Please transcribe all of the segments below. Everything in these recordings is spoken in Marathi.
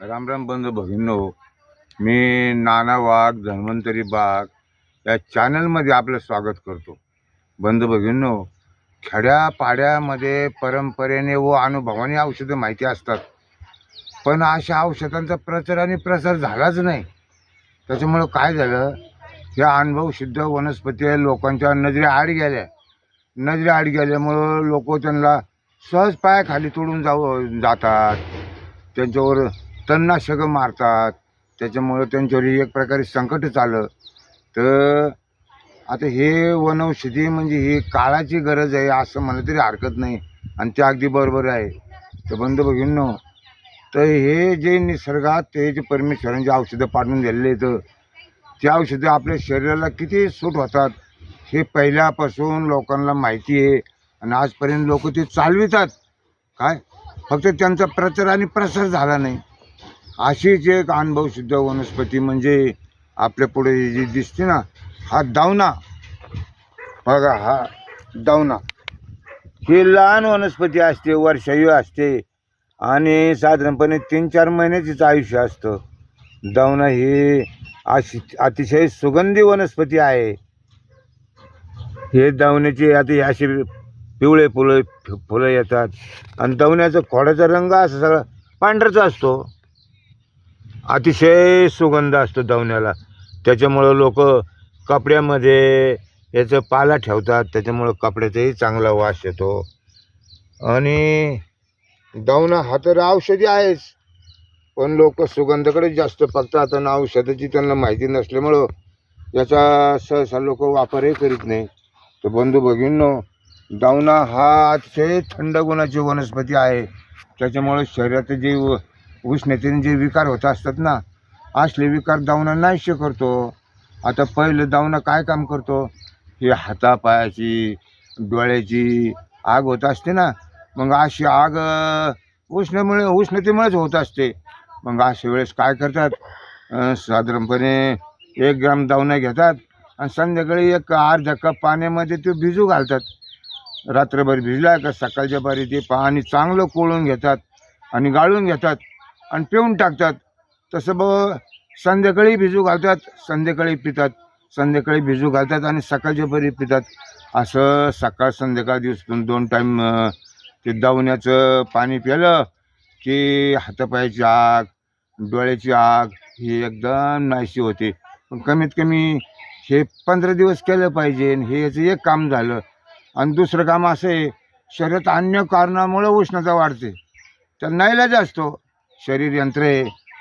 राम राम बंधू भगिनो मी नाना वाघ धन्वंतरी बाग या चॅनलमध्ये आपलं स्वागत करतो. बंधू भगिनो खेड्यापाड्यामध्ये परंपरेने व अनुभवाने औषधं माहिती असतात. पण अशा औषधांचा प्रचार आणि प्रसार झालाच नाही. त्याच्यामुळं काय झालं? या अनुभव शुद्ध वनस्पती लोकांच्या नजरे आड गेल्या. नजरे आड गेल्यामुळं लोक त्यांना सहज पायाखाली तोडून जाऊ जातात. त्यांच्यावर तणनाशकं मारतात. त्याच्यामुळं त्यांच्यावर एक प्रकारे संकटच आलं तर आता हे वनौषधी म्हणजे ही काळाची गरज आहे असं म्हणलं तरी हरकत नाही. आणि ते अगदी बरोबर आहे. तर बंधू भगिनींनो तर हे जे निसर्गात ते जे परमेश्वरांची औषधं पाठवून दिलेले आहेत ते औषधं आपल्या शरीराला किती सूट होतात हे पहिल्यापासून लोकांना माहिती आहे. आणि आजपर्यंत लोक ते चालवितात. काय? फक्त त्यांचा प्रचार आणि प्रसार झाला नाही. अशीच एक अनुभवसिद्ध वनस्पती म्हणजे आपल्या पुढे जी दिसते ना हा दावना. बघा हा दावना. ही लहान वनस्पती असते वर्षायू असते आणि साधारणपणे तीन चार महिन्याचीच आयुष्य असतं. दावना ही अशी अतिशय सुगंधी वनस्पती आहे. हे दावण्याचे आता असे पिवळे फुलं फुलं येतात. आणि दवण्याचा खोडाचा रंग असा सगळा पांढराचा असतो. अतिशय सुगंध असतो दवण्याला. त्याच्यामुळं लोक कपड्यामध्ये याचं पाला ठेवतात त्याच्यामुळं कपड्याचाही चांगला वास येतो. आणि दावणा हा तर औषधी आहेच. पण लोक सुगंधाकडे जास्त बघतात आणि औषधाची त्यांना माहिती नसल्यामुळं याचा सहसा लोक वापरही करीत नाही. तर बंधू भगिनींनो दावणा हा अतिशय थंड गुणाची वनस्पती आहे. त्याच्यामुळे शरीरात जे उष्णतेने जे विकार होत असतात ना असले विकार दावणा नाहीसे करतो. आता पहिलं दावणा काय काम करतो? हे हातापायाची डोळ्याची आग होत असते ना मग अशी आग उष्णमुळे उष्णतेमुळेच होत असते. मग अशा वेळेस काय करतात? साधारणपणे एक ग्राम दावणा घेतात आणि संध्याकाळी एक अर्धा कप पाण्यामध्ये ते भिजू घालतात. रात्रभर भिजला का सकाळच्या बारी ते पाणी चांगलं कोळून घेतात आणि गाळून घेतात. आणि पिऊन टाकतात. तसं ब संध्याकाळी भिजू घालतात संध्याकाळी पितात. संध्याकाळी भिजू घालतात आणि सकाळच्या परी पितात. असं सकाळ संध्याकाळ दिवसातून दोन टाईम ते दावण्याचं पाणी प्यालं की हातापायाची आग डोळ्याची आग ही एकदम नाहीशी होते. पण कमीत कमी हे पंधरा दिवस केलं पाहिजे हे याचं एक काम झालं. आणि दुसरं काम असं आहे शरीरात अन्य कारणामुळं उष्णता वाढते. तर नाईलाज असतो. शरीर यंत्रे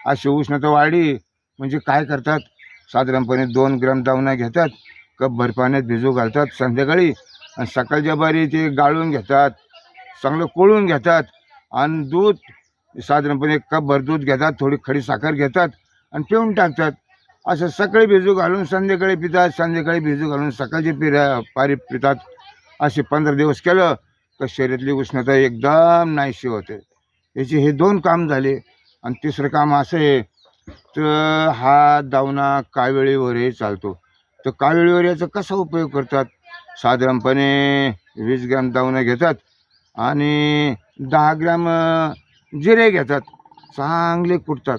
अशी उष्णता वाढली. म्हणजे काय करतात? साधारणपणे दोन ग्राम दावणा घेतात कप भर पाण्यात भिजू घालतात संध्याकाळी आणि सकाळच्या बारी ते गाळून घेतात. चांगलं कोळून घेतात. आणि दूध साधारणपणे कपभर कप भर दूध घेतात थोडी खडी साखर घेतात आणि पिऊन टाकतात. असं सकाळी भिजू घालून संध्याकाळी पितात संध्याकाळी भिजू घालून सकाळची पिऱ्या पारी पितात. असे पंधरा दिवस केलं तर शरीरातली उष्णता एकदम नाहीशी होते. याचे हे दोन काम झाले. आणि तिसरं काम असं आहे तर हा दावणा कावेळीवरही चालतो. तर कावेळीवर याचा कसा उपयोग करतात? साधारणपणे वीस ग्रॅम दावणा घेतात आणि दहा ग्रॅम जिरे घेतात. चांगले कुटतात.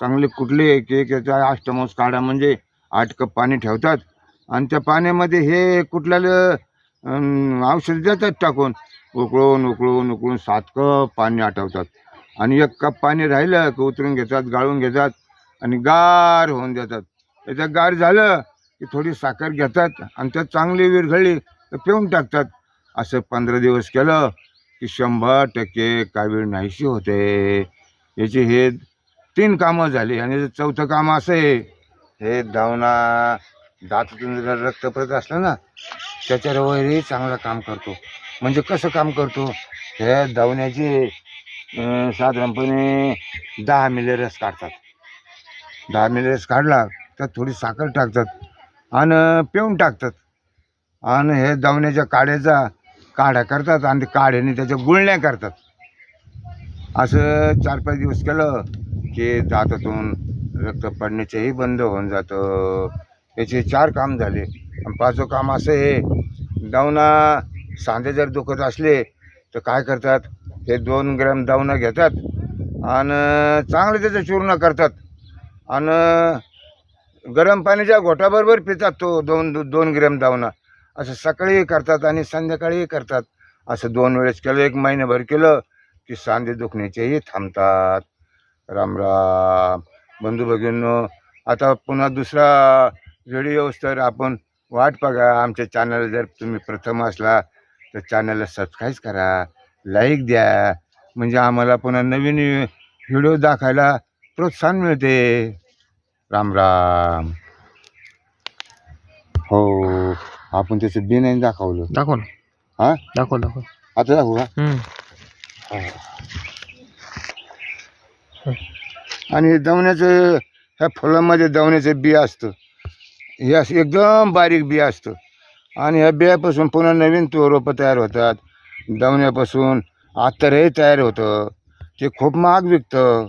चांगले कुटले की एक याचा अष्टमोस काढा म्हणजे आठ कप पाणी ठेवतात. आणि त्या पाण्यामध्ये हे कुठल्याला औषध देतात टाकून. उकळून उकळून उकळून सात कप पाणी आटवतात. आणि एक कप पाणी राहिलं की उतरून घेतात गाळून घेतात आणि गार होऊन देतात त्याच्यात गार झालं की थोडी साखर घेतात आणि त्यात चांगली विरघळली तर पिऊन टाकतात. असं पंधरा दिवस केलं की शंभर टक्के कावीळ नाहीशी होते. याची हे तीन कामं झाली आणि चौथं काम असं आहे. हे धावणा दातातून जर रक्त पडत असलं ना त्याच्यावरही चांगलं काम करतो. म्हणजे कसं काम करतो? हे धावण्याचे साधारणपणे दहा मिली रस काढतात. दहा मिली रस काढला तर थोडी साखर टाकतात आणि पिऊन टाकतात. आणि हे धावण्याच्या काड्याचा काढ्या करतात आणि ते काढ्याने त्याच्या गुळण्या करतात. असं चार पाच दिवस केलं की दातातून रक्त पडण्याचंही बंद होऊन जातं. याचे चार काम झाले. आणि पाचवं काम असं आहे दावणा सांधे जर दुखत असले तर काय करतात? हे दोन ग्रॅम दावणा घेतात आणि चांगलं त्याचं चूर्ण करतात. आणि गरम पाण्याच्या घोटाबरोबर पितात तो दोन दोन ग्रॅम दावणं. असं सकाळी करतात आणि संध्याकाळी करतात. असं दोन वेळेस केलं एक महिनाभर केलं की सांधे दुखण्याचेही थांबतात. राम राम. बंधू भगिनो आता पुन्हा दुसरा व्हिडिओ तर आपण वाट बघा आमच्या चॅनल जर तुम्ही प्रथम असला तर चॅनलला सबस्क्राईब करा लाईक द्या. म्हणजे आम्हाला पुन्हा नवीन व्हिडिओ दाखवायला प्रोत्साहन मिळते. राम राम. हो आपण त्याचं बी नाही दाखवलं. दाखव ना. हा? दाखव दाखव. आता दाखवू का. आणि दवण्याचं ह्या फुलामध्ये दवण्याचं बी असतं. हे असं एकदम बारीक बी असतं. आणि ह्या बियापासून पुन्हा नवीन तो रोपं तयार होतात. दवण्यापासून अत्तरही तयार होतं. ते खूप महाग विकतं.